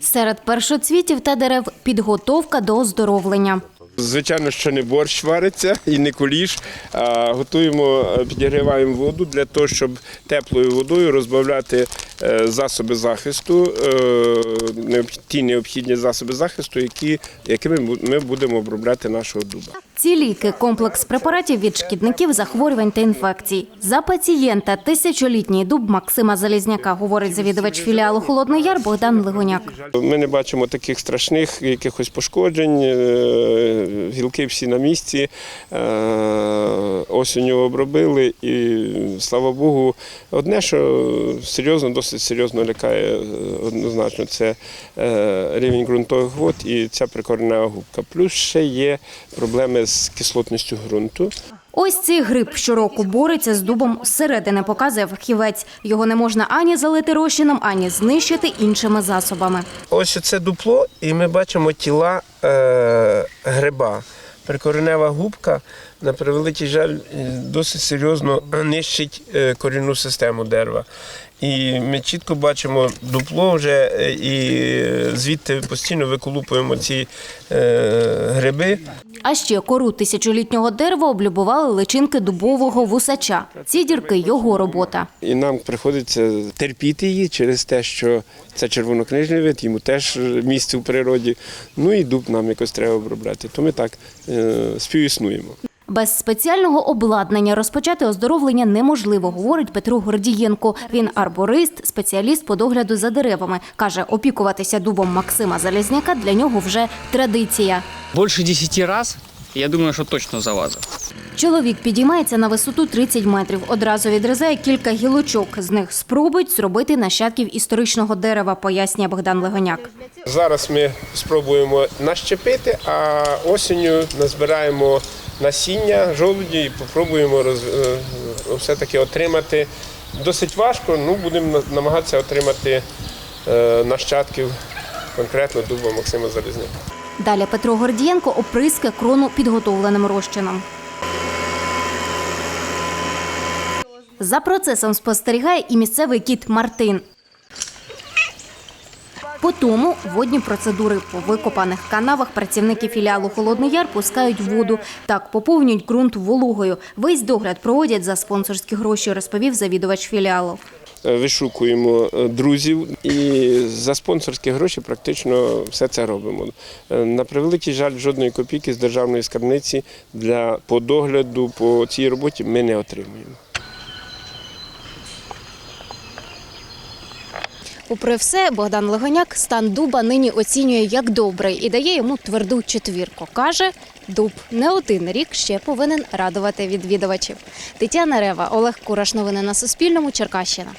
Серед першоцвітів та дерев підготовка до оздоровлення. Звичайно, що не борщ вариться і не куліш. А готуємо, е, підігріваємо воду для того, щоб теплою водою розбавляти е, засоби захисту, е, ті необхідні засоби захисту, які, якими ми будемо обробляти нашого дуба. Ці ліки – комплекс препаратів від шкідників, захворювань та інфекцій. За пацієнта тисячолітній дуб Максима Залізняка, говорить завідувач філіалу «Холодний Яр» Богдан Легоняк. Ми не бачимо таких страшних якихось пошкоджень, гілки всі на місці, е, осінню обробили і, слава Богу, одне, що серйозно, досить серйозно лякає е, однозначно, це е, рівень ґрунтових вод і ця прикоренева губка. Плюс ще є проблеми з кислотністю ґрунту. Ось цей гриб щороку бореться з дубом зсередини, показує фахівець. Його не можна ані залити розчином, ані знищити іншими засобами. Ось це дупло, і ми бачимо тіла е, гриба. Прикоренева губка, на превеликий жаль, е, досить серйозно нищить е, корінну систему дерева. І ми чітко бачимо дупло вже е, і звідти постійно виколупуємо ці е, гриби. А ще кору тисячолітнього дерева облюбували личинки дубового вусача. Ці дірки – його робота. І нам приходиться терпіти її через те, що це червонокнижний вид, йому теж місце в природі. Ну і дуб нам якось треба обробляти. То ми так е, співіснуємо. Без спеціального обладнання розпочати оздоровлення неможливо, говорить Петро Гордієнко. Він арборист, спеціаліст по догляду за деревами. Каже, опікуватися дубом Максима Залізняка для нього вже традиція. Больше 10 раз, я думаю, что точно залазил. Чоловік підіймається на висоту 30 метрів. Одразу відрізає кілька гілочок. З них спробують зробити нащадків історичного дерева, пояснює Богдан Легоняк. Зараз ми спробуємо нащепити, а осінню назбираємо насіння жолуді і спробуємо роз, е, все-таки отримати. Досить важко, ну будемо намагатися отримати е, нащадків конкретно дуба Максима Залізняка. Далі Петро Гордієнко оприскає крону підготовленим розчином. За процесом спостерігає і місцевий кіт Мартин. По тому водні процедури по викопаних канавах працівники філіалу Холодний Яр пускають воду. Так поповнюють ґрунт вологою. Весь догляд проводять за спонсорські гроші, розповів завідувач філіалу. Е, Вишукуємо е, друзів і за спонсорські гроші практично все це робимо. Е, На превеликий жаль, жодної копійки з державної скарбниці для по догляду по цій роботі ми не отримуємо. Попри все, Богдан Легоняк стан дуба нині оцінює як добрий і дає йому тверду четвірку. Каже, дуб не один рік ще повинен радувати відвідувачів. Тетяна Рева, Олег Кураш. Новини на Суспільному. Черкащина.